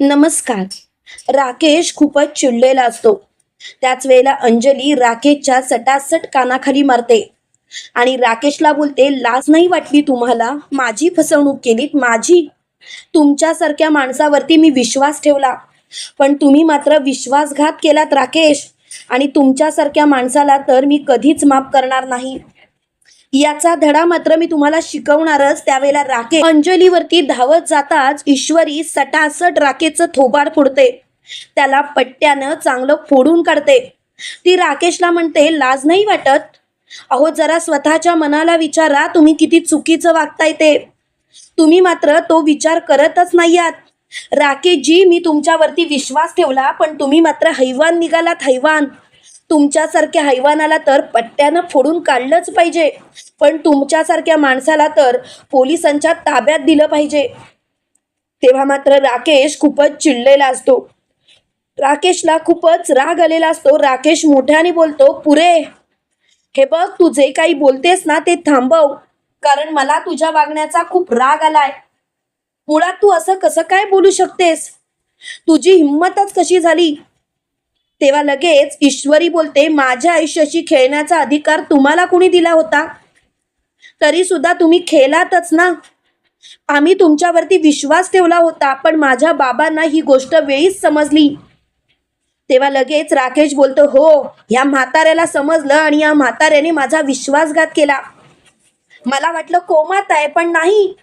नमस्कार. राकेश खूपच चिडलेला असतो. त्याच वेळेला अंजली राकेशच्या सटासट कानाखाली मारते. आणि राकेशला बोलते लाज नाही वाटली तुम्हाला? माझी फसवणूक केलीत माझी. तुमच्यासारख्या माणसावरती मी विश्वास ठेवला. पण तुम्ही मात्र विश्वासघात केलात राकेश. आणि तुमच्यासारख्या माणसाला तर मी कधीच माफ करणार नाही. याचा धडा मात्र मी तुम्हाला शिकवणारच. त्यावेळेला राकेश अंजलीवरती धावत जाताच ईश्वरी सटासट राखेचं थोबाड फोडते. त्याला पट्ट्यानं चांगलं फोडून काढते. ती राकेशला म्हणते लाज नाही वाटत? अहो जरा स्वतःच्या मनाला विचारा तुम्ही किती चुकीचं वागताय ते. तुम्ही मात्र तो विचार करतच नाही आहात राकेशजी मी तुमच्यावरती विश्वास ठेवला पण तुम्ही मात्र हैवान निघालात हैवान. तुमच्यासारख्या हैवानाला तर पट्ट्यानं फोडून काढलंच पाहिजे. पण तुमच्यासारख्या माणसाला तर पोलिसांच्या ताब्यात दिलं पाहिजे. तेव्हा मात्र राकेश खूपच चिडलेला असतो. राकेशला खूपच राग आलेला असतो. राकेश मोठ्याने बोलतो पुरे हे बघ तू जे काही बोलतेस ना ते थांबव. कारण मला तुझ्या वागण्याचा खूप राग आलाय. मुळात तू असं कसं काय बोलू शकतेस? तुझी हिंमतच कशी झाली? तेव्हा लगेच ईश्वरी बोलते माझ्या आयुष्याशी खेळण्याचा अधिकार तुम्हाला कुणी दिला होता? तरी सुद्धा तुम्ही खेळातच ना. आम्ही तुमच्यावरती विश्वास ठेवला होता पण माझ्या बाबांना ही गोष्ट वेळीच समजली. तेव्हा लगेच राकेश बोलतो हो या म्हाताऱ्याला समजलं आणि या म्हाताऱ्याने माझा विश्वासघात केला. मला वाटलं कोमात आहे पण नाही.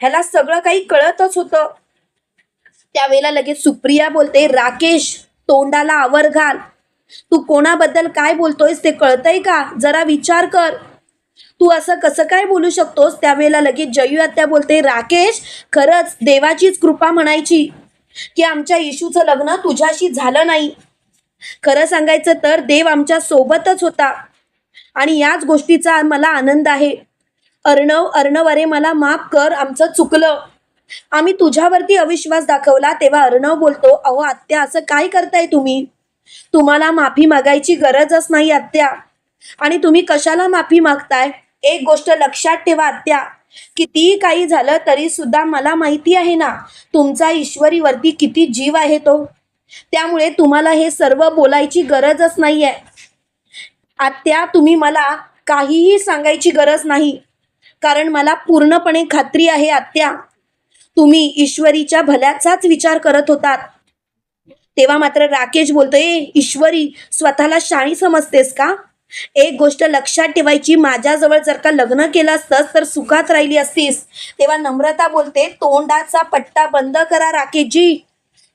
ह्याला सगळं काही कळतच होतं. त्यावेळेला लगेच सुप्रिया बोलते राकेश तोंडाला आवर घाल. तू कोणाबद्दल काय बोलतोयस ते कळतंय का? जरा विचार कर. तू असं कसं काय बोलू शकतोस? त्यावेळेला लगेच जयू आत्या बोलते राकेश खरंच देवाचीच कृपा म्हणायची की आमच्या येशूचं लग्न तुझ्याशी झालं नाही. खरं सांगायचं तर देव आमच्या सोबतच होता. आणि याच गोष्टीचा मला आनंद आहे. अर्णव अर्णव अरे मला माफ कर आमचं चुकलं. आम्ही तुझ्यावरती अविश्वास दाखवला तेव्हा अर्णव बोलतो अहो आत्या असं काय करताय तुम्ही? तुम्हाला माफी मागायची गरजच नाही आत्या. आणि तुम्ही कशाला माफी मागताय? एक गोष्ट लक्षात ठेवा आत्या. कितीही काही झालं तरी सुद्धा मला माहिती आहे ना तुमचा ईश्वरीवरती किती जीव आहे तो. त्यामुळे तुम्हाला हे सर्व बोलायची गरजच नाही आहे आत्या तुम्ही मला काहीही सांगायची गरज नाही. कारण मला पूर्णपणे खात्री आहे आत्या. तुम्ही ईश्वरीच्या भल्याचाच विचार करत होतात. तेव्हा मात्र राकेश बोलतोय ईश्वरी स्वतःला शाणी समजतेस का? एक गोष्ट लक्षात ठेवायची माझ्याजवळ जर का लग्न केलं असतंस तर सुखात राहिली असतीस. तेव्हा नम्रता बोलते तोंडाचा पट्टा बंद करा राकेशजी.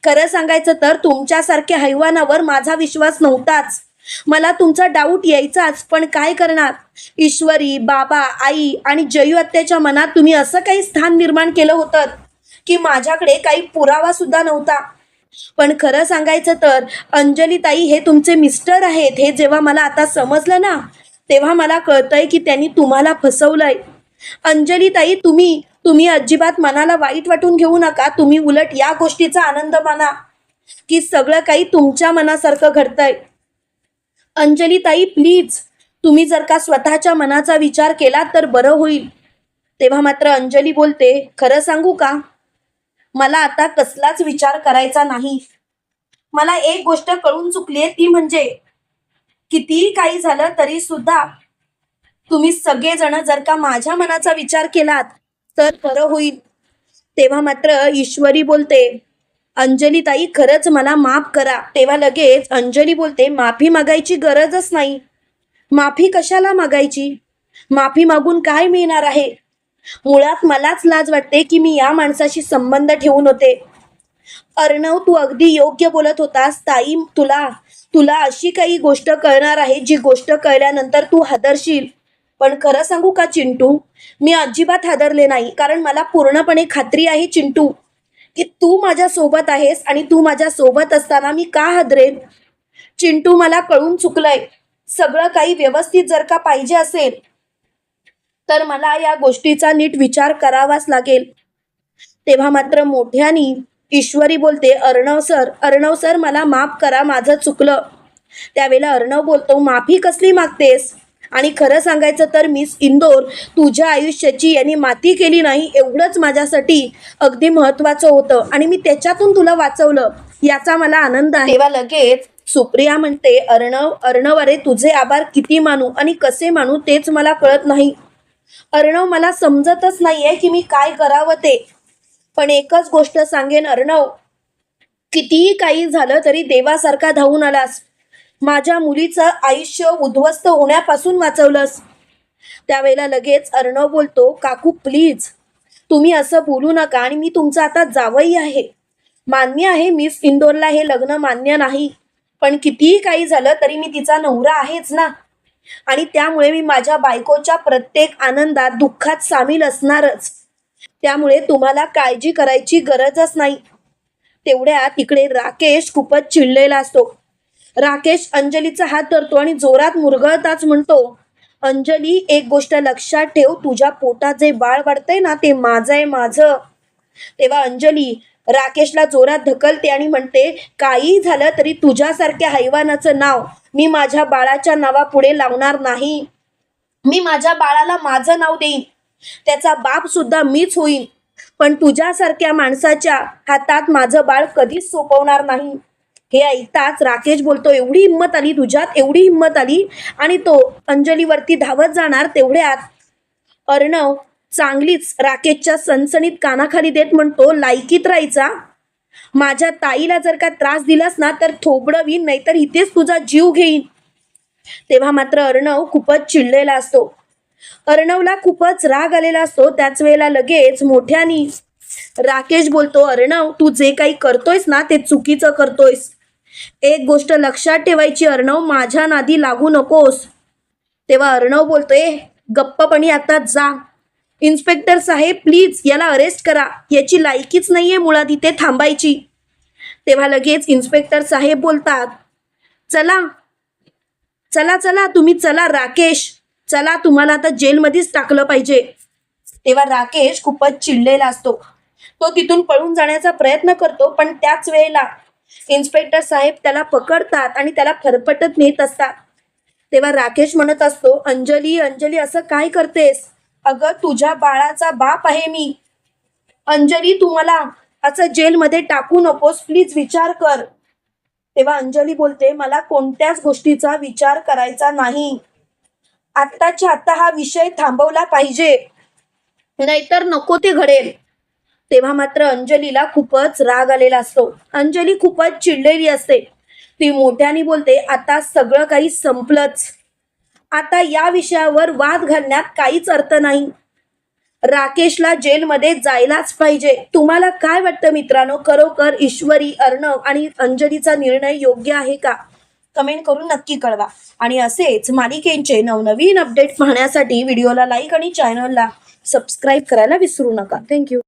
खरं सांगायचं तर तुमच्यासारख्या हैवानावर माझा विश्वास नव्हताच. मला तुमचा डाऊट यायचाच पण काय करणार? ईश्वरी बाबा आई आणि जयू आत्याच्या मनात तुम्ही असं काही स्थान निर्माण केलं होतं की माझ्याकडे काही पुरावा सुद्धा नव्हता. पण खरं सांगायचं तर अंजलीताई हे तुमचे मिस्टर आहेत हे जेव्हा मला आता समजलं ना तेव्हा मला कळतंय की त्यांनी तुम्हाला फसवलंय. अंजलीताई तुम्ही तुम्ही अजिबात मनाला वाईट वाटून घेऊ नका तुम्ही उलट या गोष्टीचा आनंद माना की सगळं काही तुमच्या मनासारखं घडतंय. अंजलीताई प्लीज तुम्ही जर का स्वतःच्या मनाचा विचार केला तर बरं होईल. तेव्हा मात्र अंजली बोलते खरं सांगू का? मला आता कसलाच विचार करायचा नाही. मला एक गोष्ट कळून चुकली आहे ती म्हणजे कितीही काही झालं तरी सुद्धा तुम्ही सगळेजण जर का माझ्या मनाचा विचार केलात तर बरं होईल. तेव्हा मात्र ईश्वरी बोलते अंजली ताई खरंच मला माफ करा. तेव्हा लगेच अंजली बोलते माफी मागायची गरजच नाही. माफी कशाला मागायची? माफी मागून काय मिळणार आहे? मुळात मलाच लाज वाटते की मी या माणसाशी संबंध ठेवून होते. अर्णव तू अगदी योग्य बोलत होतास. ताई तुला तुला अशी काही गोष्ट कळणार आहे जी गोष्ट कळल्यानंतर तू हादरशील. पण खरं सांगू का चिंटू? मी अजिबात हादरले नाही कारण मला पूर्णपणे खात्री आहे चिंटू की तू माझ्या सोबत आहेस आणि तू माझ्या सोबत असताना मी का हादरेन? चिंटू मला कळून चुकलंय. सगळं काही व्यवस्थित जर का पाहिजे असेल तर मला या गोष्टीचा नीट विचार करावाच लागेल. तेव्हा मात्र मोठ्यानी ईश्वरी बोलते अर्णव सर अर्णव सर मला माफ करा माझं चुकलं. त्यावेळेला अर्णव बोलतो माफी कसली मागतेस? आणि खरं सांगायचं तर मिस इंदोर तुझ्या आयुष्याची यांनी माती केली नाही एवढंच माझ्यासाठी अगदी महत्वाचं होतं आणि मी त्याच्यातून तुला वाचवलं याचा मला आनंद आहे. तेव्हा लगेच सुप्रिया म्हणते अर्णव अर्णव अरे तुझे आभार किती मानू आणि कसे मानू तेच मला कळत नाही. अर्णव मला समजतच नाहीये की मी काय करावं ते. पण एकच गोष्ट सांगेन अर्णव. कितीही काही झालं तरी देवासारखा धावून आलास. माझ्या मुलीचं आयुष्य उद्ध्वस्त होण्यापासून वाचवलंस. त्यावेळेला लगेच अर्णव बोलतो काकू प्लीज तुम्ही असं बोलू नका आणि मी तुमचं आता जावंही आहे. मान्य आहे मिस इंदोरला हे लग्न मान्य नाही. पण कितीही काही झालं तरी मी तिचा नवरा आहेच ना. आणि त्यामुळे मी माझ्या बायकोच्या प्रत्येक आनंदात दुःखात सामील असणारच. त्यामुळे तुम्हाला काळजी करायची गरजच नाही. तेवढ्या तिकडे राकेश खूपच चिडलेला असतो. राकेश अंजलीचा हात धरतो आणि जोरात मुरगळताच म्हणतो अंजली एक गोष्ट लक्षात ठेव तुझ्या पोटात जे बाळ वाढतंय ना ते माझं आहे माझं. तेव्हा अंजली राकेशला जोरात ढकलते आणि म्हणते काही झालं तरी तुझ्यासारख्या हैवानाचं नाव मी माझ्या बाळाच्या नावापुढे लावणार नाही. मी माझ्या बाळाला माझं नाव देईन. त्याचा बाप सुद्धा मीच होईन. पण तुझ्यासारख्या माणसाच्या हातात माझं बाळ कधीच सोपवणार नाही. हे ऐकताच राकेश बोलतो एवढी हिंमत आली तुझ्यात एवढी हिंमत आली आणि तो अंजलीवरती धावत जाणार तेवढ्यात. अर्णव चांगलीच राकेशच्या सणसणीत कानाखाली देत म्हणतो लायकीत राहायचा. माझ्या ताईला जर का त्रास दिलास ना तर थोबडवीन नाहीतर इथेच तुझा जीव घेईन. तेव्हा मात्र अर्णव खूपच चिडलेला असतो. अर्णवला खूपच राग आलेला असतो त्याच वेळेला लगेच मोठ्यानी राकेश बोलतो अर्णव तू जे काही करतोयस ना ते चुकीचं करतोयस. एक गोष्ट लक्षात ठेवायची अर्णव माझ्या नादी लागू नकोस. तेव्हा अर्णव बोलतोय गप्पपणी आता जा. इन्स्पेक्टर साहेब प्लीज याला अरेस्ट करा. याची लायकीच नाहीये मुळात इथे थांबायची. तेव्हा लगेच इन्स्पेक्टर साहेब बोलतात चला चला चला तुम्ही चला राकेश. चला तुम्हाला आता जेलमध्येच टाकलं पाहिजे. तेव्हा राकेश खूपच चिडलेला असतो. तो तिथून पळून जाण्याचा प्रयत्न करतो पण त्याच वेळेला इन्स्पेक्टर साहेब त्याला पकडतात आणि त्याला फरफटत नेत असतात. तेव्हा राकेश म्हणत असतो अंजली अंजली असं काय करतेस? अगं तुझ्या बाळाचा बाप आहे मी. अंजली तू मला असं जेलमध्ये टाकू नकोस. प्लीज विचार कर. तेव्हा अंजली बोलते मला कोणत्याच गोष्टीचा विचार करायचा नाही. आत्ताच्या आत्ता हा विषय थांबवला पाहिजे. नाहीतर नको ते घडेल. तेव्हा मात्र अंजलीला खूपच राग आलेला असतो. अंजली खूपच चिडलेली असते. ती मोठ्याने बोलते आता सगळं काही संपलंच. आता या विषयावर वाद घालण्यात काहीच अर्थ नाही. राकेशला जेलमध्ये जायलाच पाहिजे. तुम्हाला काय वाटतं मित्रांनो? खरोखर ईश्वरी अर्णव आणि अंजलीचा निर्णय योग्य आहे का? कमेंट करून नक्की कळवा. आणि असेच मालिकेंचे नवनवीन अपडेट पाहण्यासाठी व्हिडिओला लाईक आणि चॅनलला सबस्क्राईब करायला विसरू नका. थँक्यू.